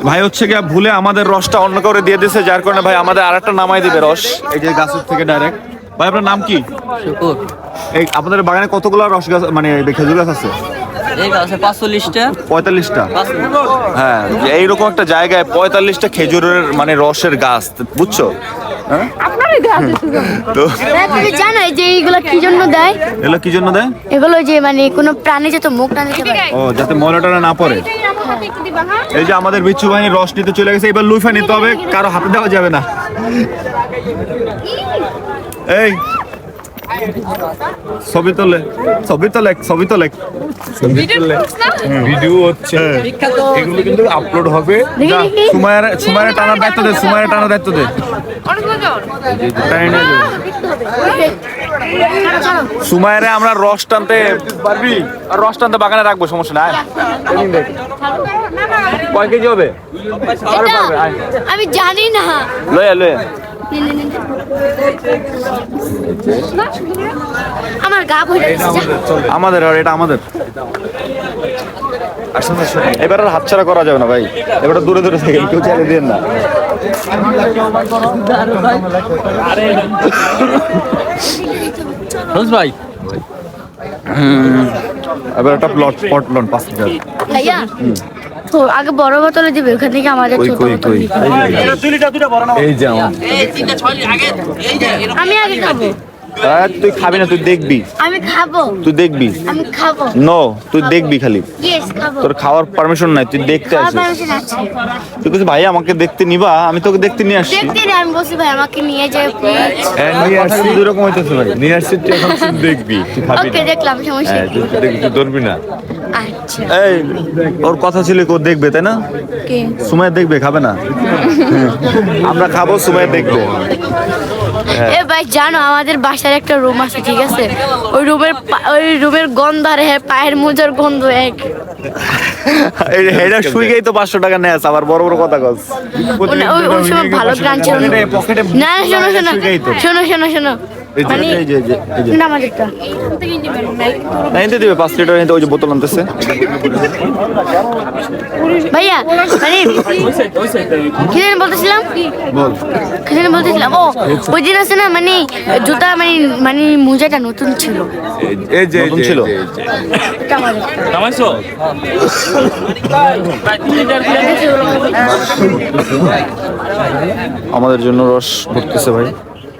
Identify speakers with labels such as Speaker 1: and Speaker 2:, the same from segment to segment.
Speaker 1: ভাই হচ্ছে গিয়ে ভুলে আমাদের রসটা অন্য করে দিয়ে দিয়েছে যার কারণে ভাই আমাদের আর একটা নামাই দিবে রস। এই যে গাছের থেকে ডাইরেক্ট ভাই আপনার নাম কি?
Speaker 2: শুকুর।
Speaker 1: এই আপনাদের বাগানে কতগুলো রস গাছ মানে খেজুর গাছ আছে? পঁয়তাল্লিশটা? হ্যাঁ এইরকম একটা জায়গায় পঁয়তাল্লিশটা খেজুরের মানে রসের গাছ বুঝছ? হ্যাঁ?
Speaker 3: আপনারই দেওয়া যেত
Speaker 1: তো।
Speaker 4: ভাইয়া, তুমি এই যে এইগুলো কি জন্য দেয়?
Speaker 1: এগুলো কি জন্য দেয়?
Speaker 4: এগুলো যে মানে কোনো প্রাণী যাতে মুখ না
Speaker 1: ও যাতে ময়লাটা না পড়ে। এই যে আমাদের বিচ্ছু বাহিনীর রস নিতে চলে গেছে এবার লুফা নিতে হবে কারও হাতে দেওয়া যাবে না। এই ছবি তোলে ছবি তোলে ছবি তোলে।
Speaker 5: ভিডিও হচ্ছে এগুলো কিন্তু আপলোড হবে।
Speaker 1: সুমাইয়ার টানার দায়িত্ব দে টানার দায়িত্ব দে। আমরা রস টানতে পারবি? আর রস টানতে বাগানে রাখব সমস্যা নাই কয় কেজি হবে।
Speaker 4: আমি জানি না।
Speaker 1: লয়ে লয়ে।
Speaker 4: আমার গা ভরে
Speaker 1: আমাদের আর এটা আমাদের। এবার আর হাতছাড়া করা যাবে না ভাই। এবার দূরে দূরে থেকে কেউ চালিয়ে দিন না।
Speaker 2: ভাই।
Speaker 1: এবার একটা প্লট পট লন পাঁচ লিটার
Speaker 4: তো আগে বড় বোতলে দিবে ওখান থেকে আমাদের
Speaker 1: কই
Speaker 4: ছোট
Speaker 1: কই
Speaker 4: বোতল।
Speaker 5: এই যে আমার।
Speaker 4: আমি আগে খাব।
Speaker 1: তুই খাবি না তুই দেখবি।
Speaker 4: আমি খাব।
Speaker 1: তুই দেখবি।
Speaker 4: আমি খাব।
Speaker 1: নো তুই দেখবি খালি।
Speaker 4: খাব।
Speaker 1: তোর খাওয়ার পারমিশন নাই তুই দেখতে
Speaker 4: খাওয়ার
Speaker 1: আসিস।
Speaker 4: পারমিশন আছে।
Speaker 1: তুই কিছু ভাই আমাকে দেখতে নিবা আমি তোকে দেখতে নিয়ে আসছি।
Speaker 4: দেখতে রে আমি বলছি ভাই আমাকে নিয়ে যাও প্লিজ
Speaker 5: হ্যাঁ, নিয়ে আসছি।
Speaker 1: দুই রকম হইতেছে ভাই।
Speaker 5: নিয়ে আসছি তুই এখন শুধু দেখবি। তুই খাবি
Speaker 4: ওকে দেখলাম সমস্যা
Speaker 5: হ্যাঁ
Speaker 4: কি?
Speaker 5: তুই দেখবি তুই ধরবি না।
Speaker 4: আচ্ছা।
Speaker 1: এই ওর কথা ছিল কেউ দেখবে তাই না?
Speaker 4: কে?
Speaker 1: সুমাই দেখবে খাবে না? আমরা খাব সুমাই দেখবে।
Speaker 4: এ ভাই জানো আমাদের বাসার একটা রুম আছে ঠিক আছে? ওই রুমের ওই রুমের গন্ধ আর হ্যাঁ পায়ের মোজার গন্ধ এক।
Speaker 1: এই এটা শুইগেই তো পাঁচশো টাকা নেয় আবার বড় বড় কথা কস।
Speaker 4: ওই সময় ভালো গান ছিল না শোনো শোনো শোনো শোনো শোনো। মানে না
Speaker 1: না, এনতে দিবে পাঁচ লিটার এনতে ওই যে বোতল আনতেছে।
Speaker 4: ভাইয়া মানে কি যেন বলতেছিলাম?
Speaker 1: বল।
Speaker 4: কি যেন বলতেছিলাম ও ওই দিন আছে না মানে জুতা মানে মানে মোজাটা নতুন ছিল।
Speaker 5: এই যে
Speaker 1: নতুন ছিল?
Speaker 2: নামাইছো
Speaker 1: আমাদের জন্য রস ভরতেছে ভাই।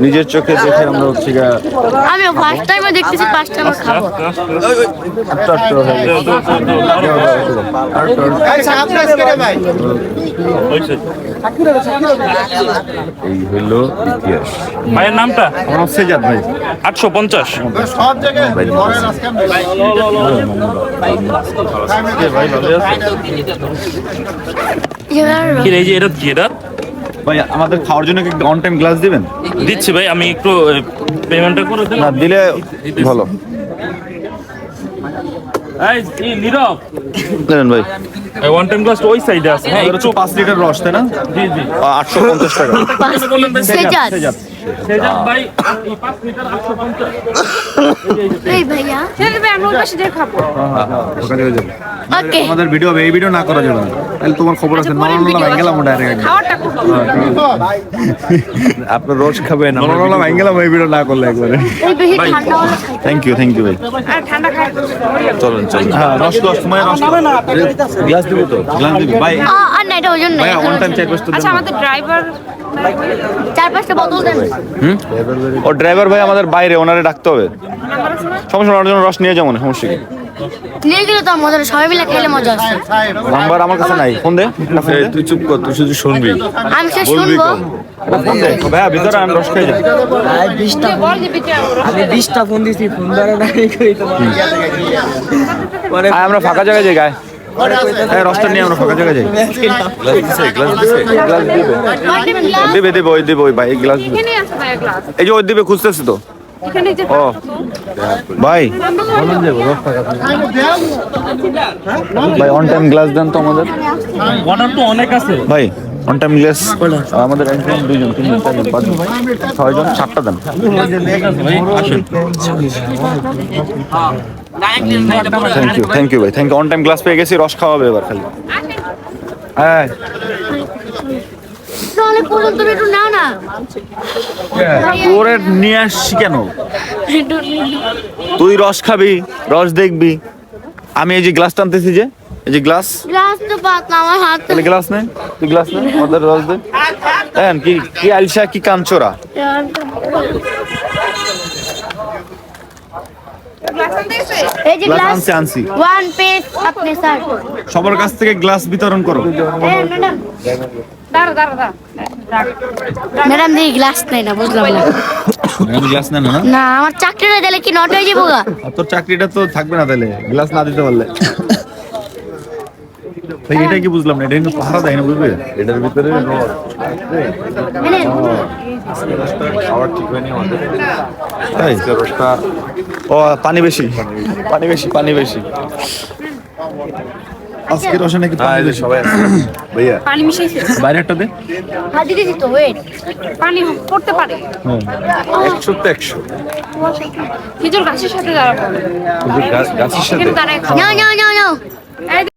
Speaker 1: নিজের চোখে দেখে আমরা হচ্ছে গা
Speaker 4: আমি ফার্স্ট টাইমে দেখতেছি ফার্স্ট টাইমে খাব
Speaker 1: হয়ে।
Speaker 5: এই হলো ইতিহাস
Speaker 6: ভাইয়ের নামটা
Speaker 1: আমার সেজাদ ভাই
Speaker 6: আটশো পঞ্চাশ
Speaker 4: এবার
Speaker 6: কি রে, এই যে এটা কি এটা
Speaker 1: ভাই আমাদের খাওয়ার জন্য কি অন টাইম গ্লাস দিবেন?
Speaker 6: দিচ্ছি ভাই আমি একটু পেমেন্টটা করে দেন
Speaker 1: না দিলে ভালো।
Speaker 6: এই নীরব।
Speaker 1: দেন ভাই।
Speaker 6: ওয়ান টাইম গ্লাস ওই সাইডে আছে। হ্যাঁ
Speaker 1: হচ্ছে পাঁচ লিটার রস তাই না?
Speaker 6: জি জি।
Speaker 1: আটশো পঞ্চাশ টাকা।
Speaker 6: ভাই আটশো পঞ্চাশ।
Speaker 4: এই ভাইয়া
Speaker 3: খাব।
Speaker 1: ওখানে হয়ে
Speaker 4: ওকে
Speaker 1: আমাদের ভিডিও হবে এই ভিডিও না করা যাবে তাহলে তোমার খবর আছে ডাইরেক্ট
Speaker 3: খাওয়াটা খুব
Speaker 5: আপনার রস খাবেন
Speaker 1: এই ভিডিও না করলে একবারে।
Speaker 4: এই বেশি ঠান্ডা হলে খাই
Speaker 1: থ্যাংক ইউ থ্যাংক ইউ ভাই।
Speaker 3: আর ঠান্ডা খাই।
Speaker 5: চলেন চলেন।
Speaker 1: হ্যাঁ রস রস তোমার রস
Speaker 5: গ্লাস দিব তো?
Speaker 1: গ্লাস দিবি? ভাই।
Speaker 4: আর না এটা ওজন নাই
Speaker 1: অন টাইম চার পাঁচটা
Speaker 3: আচ্ছা আমাদের ড্রাইভার
Speaker 4: চার পাঁচটা বোতল দেন।
Speaker 1: ও ড্রাইভার ভাই আমাদের বাইরে ওনারে ডাকতে হবে। সমস্যা ওনার জন্য রস নিয়ে যাব না সমস্যা কি?
Speaker 4: নিয়ে গেলে তো মজা সবাই মিলে খেলে মজা আছে।
Speaker 1: নাম্বার আমার কাছে নাই ফোন দে।
Speaker 5: তুই চুপ কর তুই শুধু শুনবি।
Speaker 4: আমি সে শুনব।
Speaker 5: কম।
Speaker 1: ফোন দে। ভাইয়া ভিতরে আন রস খেয়ে যাই
Speaker 3: বল দিবি যে
Speaker 2: আমি বিশটা ফোন দিছি ফোন ধরে না কই তোমার।
Speaker 1: আমরা ফাঁকা জায়গায় যাই গায়ে। হ্যাঁ রসটা নিয়ে আমরা ফাঁকা জায়গায় যাই।
Speaker 5: গ্লাস দিছে গ্লাস
Speaker 1: দিবে। দিবে দিবে ওই দিবে ওই ভাই গ্লাস দিবে।
Speaker 3: এখানে আছে ভাই গ্লাস।
Speaker 1: এই যে ওই দিবে খুঁজতেছি তো।
Speaker 3: এখানে যে
Speaker 1: ও। ভাই। ভাই অন টাইম গ্লাস দেন তো আমাদের।
Speaker 6: অর্ডার তো অনেক আছে।
Speaker 1: ভাই ওয়ান টাইম গ্লাস আমাদের একজন দুইজন তিনজন চারজন পাঁচজন ছয়জন সাতটা দেন। থ্যাংক ইউ থ্যাংক ইউ ভাই thank you on time glass পেয়ে গেছি রস খাওয়াবে এবার খালি। হ্যাঁ তোরে নিয়ে আসছি কেন? তুই রস খাবি রস দেখবি। আমি এই যে গ্লাস টানতেছি যে এই যে গ্লাস
Speaker 4: গ্লাস তো পাত আমার হাত
Speaker 1: তাহলে গ্লাস নে তুই গ্লাস নে আমাদের রস দে। কি কি আলসা কি কাঞ্চরা।
Speaker 4: এই যে
Speaker 1: গ্লাস আনছি আনছি।
Speaker 4: ওয়ান পিস আপনি স্যার
Speaker 1: সবার কাছ থেকে গ্লাস বিতরণ করো।
Speaker 4: ম্যাডাম
Speaker 3: দাঁড়া দাঁড়া দাঁড়া।
Speaker 4: ম্যাডাম দিয়ে গ্লাস নাই না বুঝলাম না।
Speaker 1: গ্লাস না
Speaker 4: না? আমার চাকরিটা দিলে কি নট হয়ে যাব গা?
Speaker 1: তোর চাকরিটা তো থাকবে না তাহলে গ্লাস না দিতে পারলে। ভাই এটা কি বুঝলাম না? এটা কিন্তু পাহারা দেয় না বুঝবে?
Speaker 5: এটার ভিতরে
Speaker 1: তাই?
Speaker 5: রসটা
Speaker 1: ও পানি বেশি। পানি বেশি পানি বেশি। আজকে রসে নাকি
Speaker 5: হ্যাঁ
Speaker 1: পানি
Speaker 5: সবাই ভাইয়া।
Speaker 3: পানি মিশাইছে।
Speaker 1: বাইরে একটা দে।
Speaker 4: হাত দিছি তো ওয়েট।
Speaker 3: পানি পড়তে পারে।
Speaker 5: একশো তো একশো।
Speaker 3: খেজুর গাছের সাথে দাঁড়াবো।
Speaker 5: গাছের